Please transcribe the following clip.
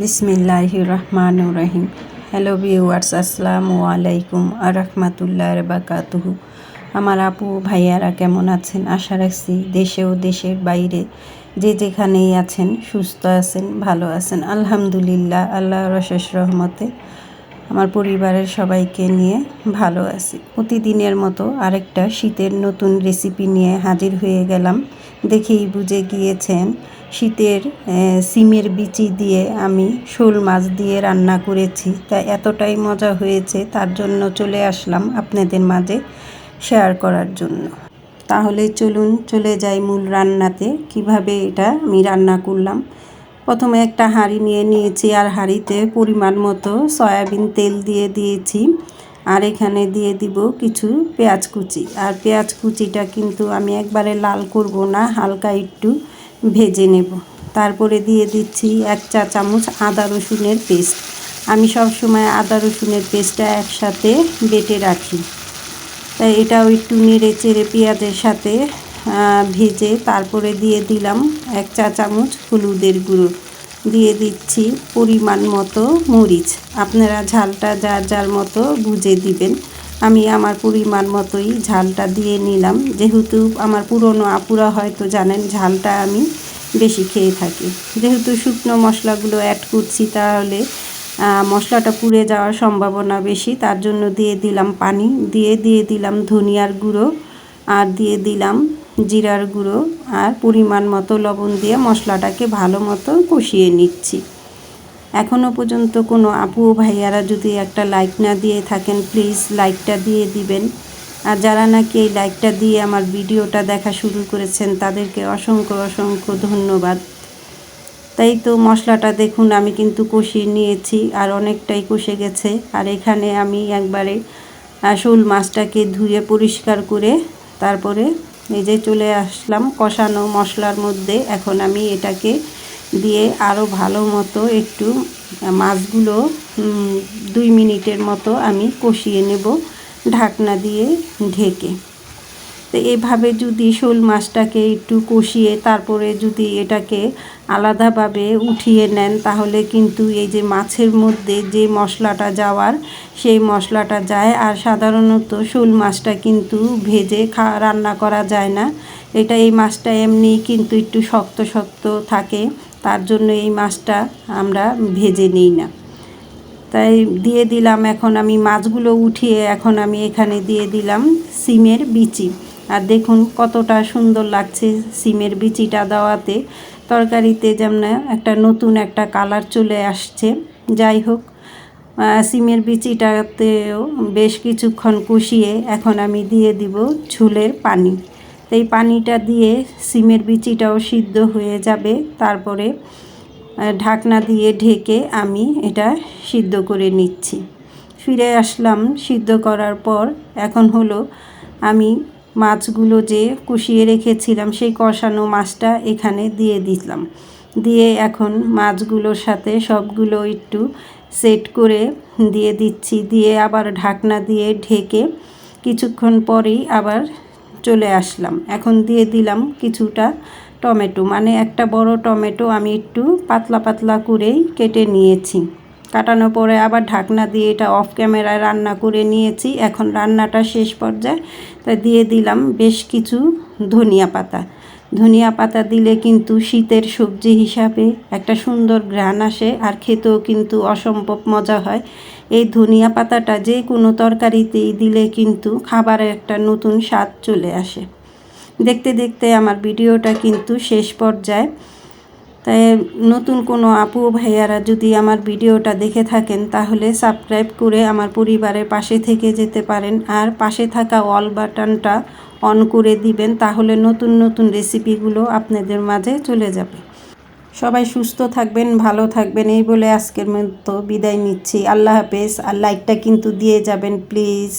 বিসমিল্লাহ রহমান রহিম hello viewers আসসালামু আলাইকুম আর রহমাতুল্লাহ বাকাতুহু আমার আপু, ভাইয়ারা কেমন আছেন? আশা রাখছি দেশে ও দেশের বাইরে যে যেখানেই আছেন, সুস্থ আছেন, ভালো আছেন। আলহামদুলিল্লাহ আল্লাহ রশেষ রহমতে আমার পরিবারের সবাইকে নিয়ে ভালো আছি। প্রতিদিনের মতো আরেকটা শীতের নতুন রেসিপি নিয়ে হাজির হয়ে গেলাম। দেখেই বুঝে গিয়েছেন শীতের সিমের বিচি দিয়ে আমি শোল মাছ দিয়ে রান্না করেছি। তা এতটাই মজা হয়েছে, তার জন্য চলে আসলাম আপনাদের মাঝে শেয়ার করার জন্য। তাহলে চলুন চলে যাই মূল রান্নাতে, কীভাবে এটা আমি রান্না করলাম। প্রথমে একটা হাঁড়ি নিয়ে নিয়েছি, আর হাঁড়িতে পরিমাণ মতো সয়াবিন তেল দিয়ে দিয়েছি। আর এখানে দিয়ে দিব কিছু পেঁয়াজ কুচি। আর পেঁয়াজ কুচিটা কিন্তু আমি একবারে লাল করব না, হালকা একটু ভেজে নেব। তারপরে দিয়ে দিচ্ছি এক চা চামচ আদা রসুনের পেস্ট। আমি সব সময় আদা রসুনের পেস্টটা একসাথে বেটে রাখি। তাই এটাও একটু নেড়ে চেড়ে পেঁয়াজের সাথে ভেজে তারপরে দিয়ে দিলাম এক চা চামচ হলুদের গুঁড়ো। দিয়ে দিচ্ছি পরিমাণ মতো মরিচ। আপনারা ঝালটা যার যার মতো বুঝে দিবেন। আমি আমার পরিমাণ মতোই ঝালটা দিয়ে নিলাম। যেহেতু আমার পুরনো আপুরা হয়তো জানেন ঝালটা আমি বেশি খেয়ে থাকি। যেহেতু শুকনো মশলাগুলো অ্যাড করছি তাহলে মশলাটা পুড়ে যাওয়ার সম্ভাবনা বেশি। তার জন্য দিয়ে দিলাম পানি, দিয়ে দিয়ে দিলাম ধনিয়ার গুঁড়ো, আর দিয়ে দিলাম জিরার গুঁড়ো। আর পরিমাণ মতো লবণ দিয়ে মশলাটাকে ভালো মতো কষিয়ে নিচ্ছি। এখনও পর্যন্ত কোনো আপু ভাইয়ারা যদি একটা লাইক না দিয়ে থাকেন প্লিজ লাইকটা দিয়ে দিবেন। আর যারা নাকি এই লাইকটা দিয়ে আমার ভিডিওটা দেখা শুরু করেছেন, তাদেরকে অসংখ্য অসংখ্য ধন্যবাদ। তাই তো মশলাটা দেখুন, আমি কিন্তু কষিয়ে নিয়েছি আর অনেকটাই কষে গেছে। আর এখানে আমি একবারে শোল মাছটাকে ধুয়ে পরিষ্কার করে তারপরে এই যে চলে আসলাম কষানো মশলার মধ্যে। এখন আমি এটাকে দিয়ে আরও ভালো মতো একটু মাছগুলো দুই মিনিটের মতো আমি কষিয়ে নেব ঢাকনা দিয়ে ঢেকে। তো এভাবে যদি শোল মাছটাকে একটু কষিয়ে তারপরে যদি এটাকে আলাদাভাবে উঠিয়ে নেন, তাহলে কিন্তু এই যে মাছের মধ্যে যে মশলাটা যাওয়ার, সেই মশলাটা যায়। আর সাধারণত শোল মাছটা কিন্তু ভেজে খা, রান্না করা যায় না। এটা এই মাছটা এমনি কিন্তু একটু শক্ত শক্ত থাকে। তার জন্য এই মাছটা আমরা ভেজে নিই না। তাই দিয়ে দিলাম এখন আমি মাছগুলো উঠিয়ে এখন আমি এখানে দিয়ে দিলাম সিমের বিচি। আর দেখুন কতটা সুন্দর লাগছে সিমের বিচিটা দেওয়াতে। তরকারিতে যেমন একটা নতুন একটা কালার চলে আসছে। যাই হোক সিমের বিচিটাতেও বেশ কিছুক্ষণ কষিয়ে এখন আমি দিয়ে দিব ঝুলের পানি। এই পানিটা দিয়ে সিমের বিচিটাও সিদ্ধ হয়ে যাবে। তারপরে ঢাকনা দিয়ে ঢেকে আমি এটা সিদ্ধ করে নিচ্ছি। ফিরে আসলাম সিদ্ধ করার পর, এখন হলো আমি মাছগুলো যে কষিয়ে রেখেছিলাম, সেই কষানো মাছটা এখানে দিয়ে দিলাম। দিয়ে এখন মাছগুলোর সাথে সবগুলো একটু সেট করে দিয়ে দিচ্ছি। দিয়ে আবার ঢাকনা দিয়ে ঢেকে কিছুক্ষণ পরেই আবার চলে আসলাম। এখন দিয়ে দিলাম কিছুটা টমেটো। মানে একটা বড় টমেটো আমি একটু পাতলা পাতলা করেই কেটে নিয়েছি। কাটানোর পরে আবার ঢাকনা দিয়ে এটা অফ ক্যামেরায় রান্না করে নিয়েছি। এখন রান্নাটা শেষ পর্যায়ে তা দিয়ে দিলাম বেশ কিছু ধনিয়া পাতা। ধনিয়া পাতা দিলে কিন্তু শীতের সবজি হিসাবে একটা সুন্দর ঘ্রাণ আসে আর খেতেও কিন্তু অসম্ভব মজা হয়। এই ধনিয়া পাতাটা যে কোনো তরকারিতেই দিলে কিন্তু খাবারের একটা নতুন স্বাদ চলে আসে। দেখতে দেখতে আমার ভিডিওটা কিন্তু শেষ পর্যায়ে তাই নতুন কোনো আপু ভাইয়ারা যদি আমার ভিডিওটা দেখে থাকেন, তাহলে সাবস্ক্রাইব করে আমার পরিবারের পাশে থেকে যেতে পারেন। আর পাশে থাকা অল বাটনটা অন করে দিবেন, তাহলে নতুন নতুন রেসিপিগুলো আপনাদের মাঝে চলে যাবে। সবাই সুস্থ থাকবেন, ভালো থাকবেন, এই বলে আজকের মতো বিদায় নিচ্ছি। আল্লাহ হাফেজ। আর লাইকটা কিন্তু দিয়ে যাবেন, প্লিজ।